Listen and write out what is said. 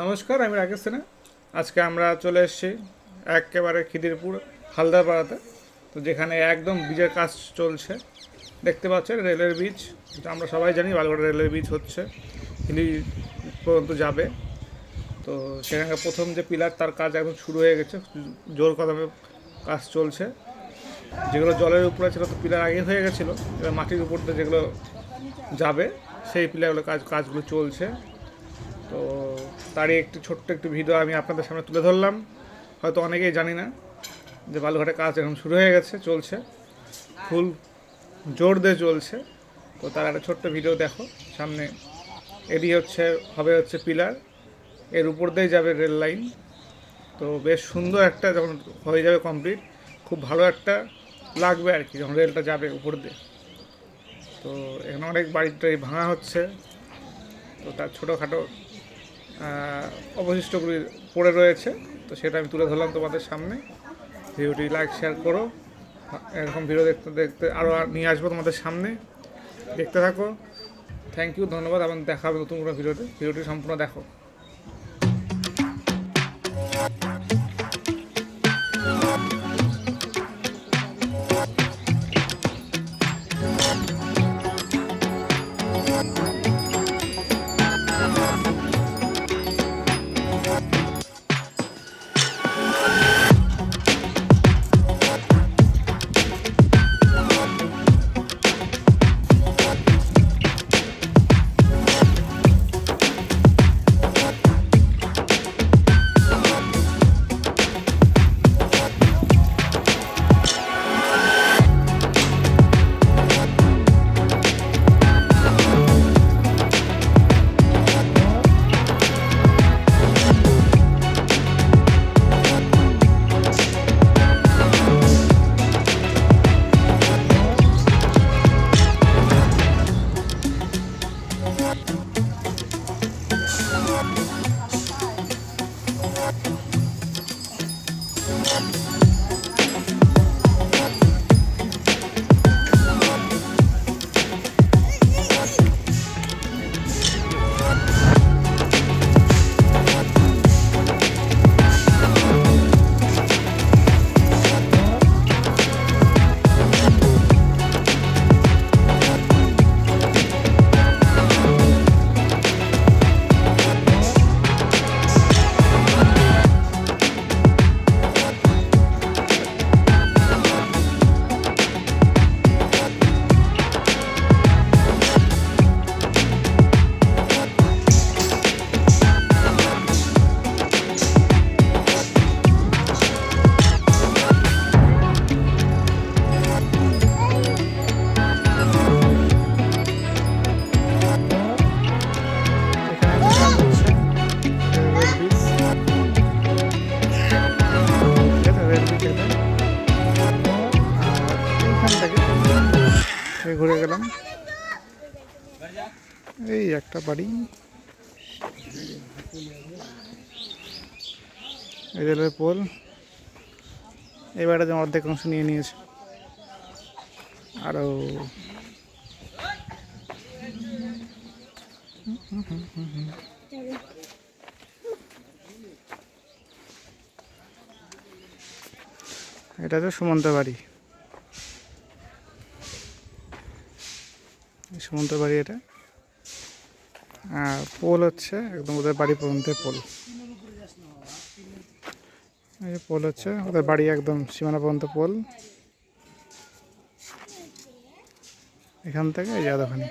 নমস্কার, আমি রাকেশ সেনা। আজকে আমরা চলে এসেছি একেবারে খিদিরপুর, হালদারপাড়াতে, তো যেখানে একদম ব্রিজের কাজ চলছে। দেখতে পাচ্ছেন, রেলের যেটা আমরা সবাই জানি বালুঘাটা রেলের ব্রিজ হচ্ছে হিলি পর্যন্ত যাবে। তো সেখানে প্রথম যে পিলার তার কাজ একদম শুরু হয়ে গেছে, জোর কদমে কাজ চলছে। যেগুলো জলের উপরে ছিল, তো পিলার আগে হয়ে গেছিল, এবার মাটির উপর যেগুলো যাবে, সেই পিলারগুলো কাজ, কাজগুলো চলছে। তো তারই একটি ছোট্ট একটি ভিডিও আমি আপনাদের সামনে তুলে ধরলাম। হয়তো অনেকেই জানি না যে বালুঘাটে কাজ এখন শুরু হয়ে গেছে, চলছে। ফুল জোর দিয়ে চলছে। তো তার একটা ছোট্ট ভিডিও দেখো। সামনে এডি হচ্ছে, হবে হচ্ছে পিলার। এর উপর দিয়ে যাবে রেল লাইন তো বেশ সুন্দর একটা যখন হয়ে যাবে কমপ্লিট খুব ভালো একটা লাগবে আর কি যখন রেলটা যাবে উপর দিয়ে। তো এখানে অনেক বাড়িটাই ভাঙা হচ্ছে। তো তার ছোটোখাটো অবশিষ্টগুলি পড়ে রয়েছে। তো সেটা আমি তুলে ধরলাম তোমাদের সামনে। ভিডিওটি লাইক শেয়ার করো। এরকম ভিডিও দেখতে দেখতে আরও নিয়ে আসব তোমাদের সামনে। দেখতে থাকো। থ্যাংক ইউ ধন্যবাদ, এবং দেখা হবে নতুন কোনো ভিডিওতে ভিডিওটি সম্পূর্ণ দেখো। ঘুরে গেলাম। এই একটা বাড়ি। এই পোল এই যেমন অর্ধেক অংশ নিয়ে নিয়েছে। আরও এটা তো সুমন্ত বাড়ি। সুমন্ত বাড়ি এটা। আর পোল হচ্ছে একদম ওদের বাড়ি পর্যন্ত পোল। এই পোল হচ্ছে, ওদের বাড়ি একদম সীমানা পর্যন্ত পোল। এখান থেকে এই যে এতখানি